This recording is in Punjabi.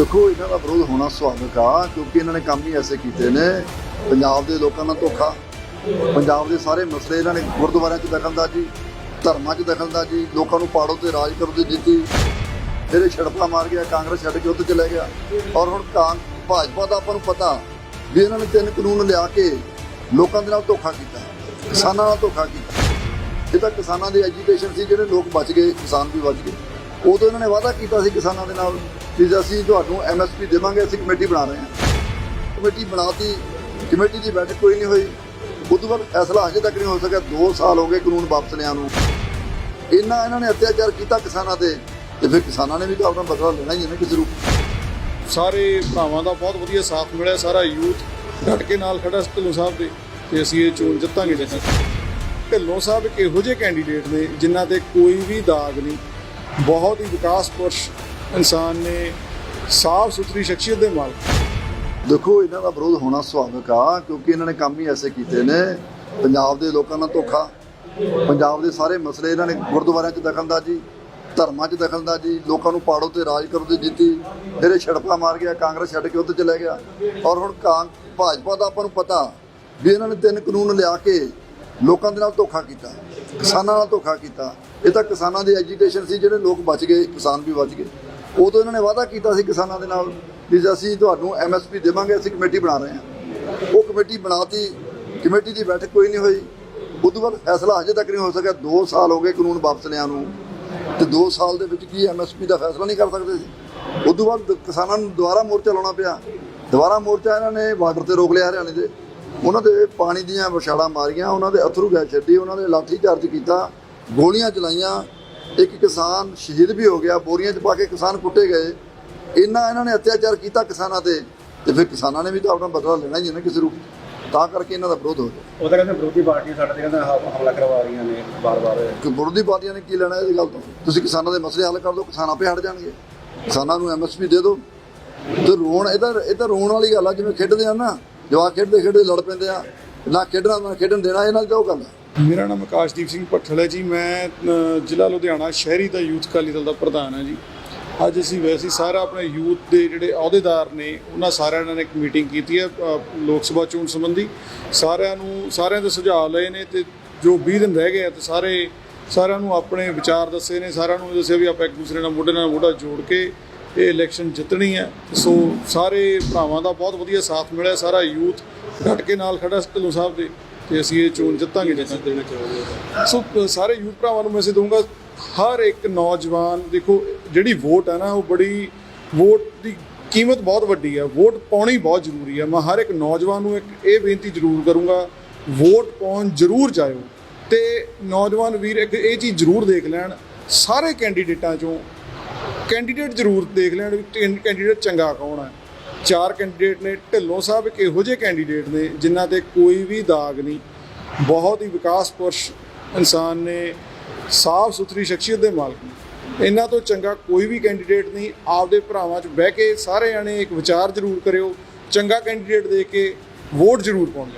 ਦੇਖੋ, ਇਹਨਾਂ ਦਾ ਵਿਰੋਧ ਹੋਣਾ ਸੁਭਾਵਿਕ ਆ, ਕਿਉਂਕਿ ਇਹਨਾਂ ਨੇ ਕੰਮ ਹੀ ਐਸੇ ਕੀਤੇ ਨੇ। ਪੰਜਾਬ ਦੇ ਲੋਕਾਂ ਨਾਲ ਧੋਖਾ। ਪੰਜਾਬ ਦੇ ਸਾਰੇ ਮਸਲੇ ਇਹਨਾਂ ਨੇ ਗੁਰਦੁਆਰਿਆਂ 'ਚ ਦਖਲਅੰਦਾਜ਼ੀ ਧਰਮਾਂ 'ਚ ਦਖਲਅੰਦਾਜ਼ੀ ਲੋਕਾਂ ਨੂੰ ਪਾੜੋ ਤੇ ਰਾਜ ਕਰੋ ਦੀ ਨੀਤੀ ਇਹਦੇ ਛੜਪਾ ਮਾਰ ਗਿਆ, ਕਾਂਗਰਸ ਛੱਡ ਕੇ ਉੱਥੇ ਚਲੇ ਗਿਆ। ਔਰ ਹੁਣ ਕਾਂ ਭਾਜਪਾ ਦਾ ਆਪਾਂ ਨੂੰ ਪਤਾ ਵੀ ਇਹਨਾਂ ਨੇ ਤਿੰਨ ਕਾਨੂੰਨ ਲਿਆ ਕੇ ਲੋਕਾਂ ਦੇ ਨਾਲ ਧੋਖਾ ਕੀਤਾ, ਕਿਸਾਨਾਂ ਨਾਲ ਧੋਖਾ ਕੀਤਾ। ਇਹ ਤਾਂ ਕਿਸਾਨਾਂ ਦੀ ਐਜੀਟੇਸ਼ਨ ਸੀ, ਜਿਹੜੇ ਲੋਕ ਬਚ ਗਏ, ਕਿਸਾਨ ਵੀ ਬਚ ਗਏ। ਉਦੋਂ ਇਹਨਾਂ ਨੇ ਵਾਅਦਾ ਕੀਤਾ ਸੀ ਕਿਸਾਨਾਂ ਦੇ ਨਾਲ ਕਿ ਅਸੀਂ ਤੁਹਾਨੂੰ ਐਮਐਸਪੀ ਦੇਵਾਂਗੇ, ਅਸੀਂ ਕਮੇਟੀ ਬਣਾ ਰਹੇ ਹਾਂ। ਕਮੇਟੀ ਬਣਾਤੀ, ਕਮੇਟੀ ਦੀ ਬੈਠਕ ਕੋਈ ਨਹੀਂ ਹੋਈ। ਉਦੋਂ ਬਾਅਦ ਫੈਸਲਾ ਹਜੇ ਤੱਕ ਨਹੀਂ ਹੋ ਸਕਿਆ 2 ਸਾਲ ਹੋ ਗਏ ਕਾਨੂੰਨ ਵਾਪਸ ਲਿਆਂ ਨੂੰ। ਇੰਨਾ ਇਹਨਾਂ ਨੇ ਅਤਿਆਚਾਰ ਕੀਤਾ ਕਿਸਾਨਾਂ ਤੇ ਤੇ ਫਿਰ ਕਿਸਾਨਾਂ ਨੇ ਵੀ ਤਾਂ ਆਪਣਾ ਬਦਲਾ ਲੈਣਾ ਹੀ ਹੈ ਨਾ ਕਿਸੇ ਰੂਪ ਸਾਰੇ ਭਰਾਵਾਂ ਦਾ ਬਹੁਤ ਵਧੀਆ ਸਾਥ ਮਿਲਿਆ, ਸਾਰਾ ਯੂਥ ਡਟ ਕੇ ਨਾਲ ਖੜਾ ਢਿੱਲੋਂ ਸਾਹਿਬ ਦੇ, ਤੇ ਅਸੀਂ ਇਹ ਚੋਣ ਜਿੱਤਾਂਗੇ ਜੀ ਢਿੱਲੋਂ ਸਾਹਿਬ ਇੱਕ ਇਹੋ ਜਿਹੇ ਕੈਂਡੀਡੇਟ ਨੇ ਜਿਨ੍ਹਾਂ ਤੇ ਕੋਈ ਵੀ ਦਾਗ ਨਹੀਂ, ਬਹੁਤ ਹੀ ਵਿਕਾਸ ਪੁਰਸ਼ ਇਨਸਾਨ ਨੇ ਸਾਫ਼ ਸੁਥਰੀ ਸ਼ਖਸੀਅਤ ਦੇ ਮਾਲਕ ਦੇਖੋ, ਇਹਨਾਂ ਦਾ ਵਿਰੋਧ ਹੋਣਾ ਸੁਭਾਵਿਕ ਆ, ਕਿਉਂਕਿ ਇਹਨਾਂ ਨੇ ਕੰਮ ਹੀ ਐਸੇ ਕੀਤੇ ਨੇ। ਪੰਜਾਬ ਦੇ ਲੋਕਾਂ ਨਾਲ ਧੋਖਾ, ਪੰਜਾਬ ਦੇ ਸਾਰੇ ਮਸਲੇ ਇਹਨਾਂ ਨੇ ਗੁਰਦੁਆਰਿਆਂ 'ਚ ਦਖਲਅੰਦਾਜ਼ੀ, ਧਰਮਾਂ 'ਚ ਦਖਲਅੰਦਾਜ਼ੀ, ਲੋਕਾਂ ਨੂੰ ਪਾੜੋ ਤੇ ਰਾਜ ਕਰੋ ਦੀ ਨੀਤੀ ਇਹਦੇ ਛੜਪਾ ਮਾਰ ਗਿਆ, ਕਾਂਗਰਸ ਛੱਡ ਕੇ ਉੱਥੇ ਚਲੇ ਗਿਆ। ਔਰ ਹੁਣ ਕਾਂ ਭਾਜਪਾ ਦਾ ਆਪਾਂ ਨੂੰ ਪਤਾ ਵੀ ਇਹਨਾਂ ਨੇ ਤਿੰਨ ਕਾਨੂੰਨ ਲਿਆ ਕੇ ਲੋਕਾਂ ਦੇ ਨਾਲ ਧੋਖਾ ਕੀਤਾ, ਕਿਸਾਨਾਂ ਨਾਲ ਧੋਖਾ ਕੀਤਾ। ਇਹ ਤਾਂ ਕਿਸਾਨਾਂ ਦੀ ਐਜੀਟੇਸ਼ਨ ਸੀ, ਜਿਹੜੇ ਲੋਕ ਬਚ ਗਏ, ਕਿਸਾਨ ਵੀ ਬਚ ਗਏ। ਉਦੋਂ ਇਹਨਾਂ ਨੇ ਵਾਅਦਾ ਕੀਤਾ ਸੀ ਕਿਸਾਨਾਂ ਦੇ ਨਾਲ ਵੀ ਅਸੀਂ ਤੁਹਾਨੂੰ ਐਮਐਸਪੀ ਦੇਵਾਂਗੇ, ਅਸੀਂ ਕਮੇਟੀ ਬਣਾ ਰਹੇ ਹਾਂ। ਉਹ ਕਮੇਟੀ ਬਣਾਤੀ, ਕਮੇਟੀ ਦੀ ਬੈਠਕ ਕੋਈ ਨਹੀਂ ਹੋਈ। ਉਦੋਂ ਬਾਅਦ ਫੈਸਲਾ ਹਜੇ ਤੱਕ ਨਹੀਂ ਹੋ ਸਕਿਆ। 2 ਸਾਲ ਹੋ ਗਏ ਕਾਨੂੰਨ ਵਾਪਸ ਲਿਆਂ ਨੂੰ। ਤੇ 2 ਸਾਲ ਦੇ ਵਿੱਚ ਕੀ ਐਮਐਸਪੀ ਦਾ ਫੈਸਲਾ ਨਹੀਂ ਕਰ ਸਕਦੇ ਸੀ? ਉਦੋਂ ਬਾਅਦ ਕਿਸਾਨਾਂ ਨੂੰ ਦੁਬਾਰਾ ਮੋਰਚਾ ਲਾਉਣਾ ਪਿਆ। ਦੁਬਾਰਾ ਮੋਰਚਾ ਇਹਨਾਂ ਨੇ ਬਾਰਡਰ ਤੇ ਰੋਕ ਲਿਆ ਹਰਿਆਣੇ ਦੇ। ਉਹਨਾਂ ਦੇ ਪਾਣੀ ਦੀਆਂ ਵਿਸ਼ਾਲਾਂ ਮਾਰੀਆਂ, ਉਹਨਾਂ ਦੇ ਅਥਰੂ ਗੈਸ ਛੱਡੀ, ਉਹਨਾਂ ਦੇ ਲਾਠੀ ਚਾਰਜ ਕੀਤਾ, ਗੋਲੀਆਂ ਚਲਾਈਆਂ। ਇੱਕ ਕਿਸਾਨ ਸ਼ਹੀਦ ਵੀ ਹੋ ਗਿਆ ਬੋਰੀਆਂ 'ਚ ਪਾ ਕੇ ਕਿਸਾਨ ਕੁੱਟੇ ਗਏ। ਇੰਨਾ ਇਹਨਾਂ ਨੇ ਅਤਿਆਚਾਰ ਕੀਤਾ ਕਿਸਾਨਾਂ ਤੇ ਤੇ ਫਿਰ ਕਿਸਾਨਾਂ ਨੇ ਵੀ ਤਾਂ ਆਪਣਾ ਬਦਲਾ ਲੈਣਾ ਹੀ ਹੈ ਨਾ ਕਿਸੇ ਰੂਪ। ਤਾਂ ਕਰਕੇ ਇਹਨਾਂ ਦਾ ਵਿਰੋਧ ਹੋ ਰਿਹਾ ਉਹ ਤਾਂ ਕਹਿੰਦੇ ਵਿਰੋਧੀ ਪਾਰਟੀਆਂ ਸਾਡੇ ਤੇ ਕਹਿੰਦਾ ਹਮਲਾ ਕਰਵਾ ਰਹੀਆਂ ਨੇ ਬਾਰ-ਬਾਰ ਕਿ ਵਿਰੋਧੀ ਪਾਰਟੀਆਂ ਨੇ ਕੀ ਲੈਣਾ ਇਸ ਗੱਲ ਤੋਂ? ਤੁਸੀਂ ਕਿਸਾਨਾਂ ਦੇ ਮਸਲੇ ਹੱਲ ਕਰ ਦਿਓ ਕਿਸਾਨ ਆਪੇ ਹਟ ਜਾਣਗੇ। ਕਿਸਾਨਾਂ ਨੂੰ ਐਮਐਸਪੀ ਦੇ ਦਿਓ। ਤੇ ਰੋਣ ਇਹ ਤਾਂ ਇਹ ਤਾਂ ਰੋਣ ਵਾਲੀ ਗੱਲ ਆ ਜਿਵੇਂ ਖੇਡਦੇ ਆ ਨਾ ਜਵਾਕ ਖੇਡਦੇ ਖੇਡਦੇ ਲੜ ਪੈਂਦੇ ਆ। ਨਾ ਖੇਡਣਾ ਨਾ ਖੇਡਣ ਦੇਣਾ ਇਹਨਾਂ ਦੀ ਤਾਂ ਉਹ ਗੱਲ ਆ। ਮੇਰਾ ਨਾਮ ਆਕਾਸ਼ਦੀਪ ਸਿੰਘ ਭੱਠਲ ਹੈ ਜੀ। ਮੈਂ ਜ਼ਿਲ੍ਹਾ ਲੁਧਿਆਣਾ ਸ਼ਹਿਰੀ ਦਾ ਯੂਥ ਅਕਾਲੀ ਦਲ ਦਾ ਪ੍ਰਧਾਨ ਹਾਂ ਜੀ। ਅੱਜ ਅਸੀਂ ਵੈਸੇ ਸਾਰਾ ਆਪਣੇ ਯੂਥ ਦੇ ਜਿਹੜੇ ਅਹੁਦੇਦਾਰ ਨੇ, ਉਹਨਾਂ ਸਾਰਿਆਂ ਨਾਲ ਇੱਕ ਮੀਟਿੰਗ ਕੀਤੀ ਹੈ ਲੋਕ ਸਭਾ ਚੋਣ ਸੰਬੰਧੀ। ਸਾਰਿਆਂ ਨੂੰ, ਸਾਰਿਆਂ ਦੇ ਸੁਝਾਅ ਲਏ ਨੇ ਤੇ ਜੋ 20 ਦਿਨ ਰਹਿ ਗਏ ਆ ਤੇ ਸਾਰੇ, ਸਾਰਿਆਂ ਨੂੰ ਆਪਣੇ ਵਿਚਾਰ ਦੱਸੇ ਨੇ। ਸਾਰਿਆਂ ਨੂੰ ਦੱਸਿਆ ਵੀ ਆਪਾਂ ਇੱਕ ਦੂਸਰੇ ਨਾਲ ਮੋਢੇ ਨਾਲ ਮੋਢਾ ਜੋੜ ਕੇ ਇਹ ਇਲੈਕਸ਼ਨ ਜਿੱਤਣੀ ਹੈ। ਸੋ ਸਾਰੇ ਭਰਾਵਾਂ ਦਾ ਬਹੁਤ ਵਧੀਆ ਸਾਥ ਮਿਲਿਆ। ਸਾਰਾ ਯੂਥ ਡਟ ਕੇ ਨਾਲ ਖੜਾ ਸੀ ਢਿੱਲੋਂ ਸਾਹਿਬ ਦੇ। ਤੇ ਅਸੀਂ ਇਹ ਚੋਣ ਜਿੱਤਾਂਗੇ ਜੀ ਦੇਣਾ ਚਾਹੁੰਦੇ ਸੋ ਸਾਰੇ ਯੂਥ ਭਰਾਵਾਂ ਨੂੰ ਮੈਸੇਜ ਦਊਂਗਾ, ਹਰ ਇੱਕ ਨੌਜਵਾਨ, ਦੇਖੋ, ਜਿਹੜੀ ਵੋਟ ਹੈ ਨਾ, ਉਹ ਬੜੀ ਵੋਟ ਦੀ ਕੀਮਤ ਬਹੁਤ ਵੱਡੀ ਹੈ। ਵੋਟ ਪਾਉਣੀ ਬਹੁਤ ਜ਼ਰੂਰੀ ਹੈ। ਮੈਂ ਹਰ ਇੱਕ ਨੌਜਵਾਨ ਨੂੰ ਇੱਕ ਇਹ ਬੇਨਤੀ ਜ਼ਰੂਰ ਕਰੂੰਗਾ, ਵੋਟ ਪਾਉਣ ਜ਼ਰੂਰ ਜਾਇਓ। ਤੇ ਨੌਜਵਾਨ ਵੀਰ, ਇੱਕ ਇਹ ਚੀਜ਼ ਜ਼ਰੂਰ ਦੇਖ ਲੈਣ, ਸਾਰੇ ਕੈਂਡੀਡੇਟਾਂ ਚੋਂ ਕੈਂਡੀਡੇਟ ਜ਼ਰੂਰ ਦੇਖ ਲੈਣ ਵੀ ਕੈਂਡੀਡੇਟ ਚੰਗਾ ਕੌਣ ਚਾਰ ਕੈਂਡੀਡੇਟ ਨੇ, ਢਿੱਲੋਂ ਸਾਹਿਬ ਇੱਕ ਇਹੋ ਜਿਹੇ ਕੈਂਡੀਡੇਟ ਨੇ, ਜਿਨ੍ਹਾਂ ਤੇ ਕੋਈ ਵੀ ਦਾਗ ਨਹੀਂ। ਬਹੁਤ ਹੀ ਵਿਕਾਸ ਪੁਰਸ਼ ਇਨਸਾਨ ਨੇ, ਸਾਫ਼ ਸੁਥਰੀ ਸ਼ਖਸੀਅਤ ਦੇ ਮਾਲਕ ਨੇ। ਇਹਨਾਂ ਤੋਂ ਚੰਗਾ ਕੋਈ ਵੀ ਕੈਂਡੀਡੇਟ ਨਹੀਂ। ਆਪਦੇ ਭਰਾਵਾਂ 'ਚ ਬਹਿ ਕੇ ਸਾਰੇ ਜਾਣੇ ਇੱਕ ਵਿਚਾਰ ਜ਼ਰੂਰ ਕਰਿਓ। ਚੰਗਾ ਕੈਂਡੀਡੇਟ ਦੇ ਕੇ ਵੋਟ ਜ਼ਰੂਰ ਪਾਉਣ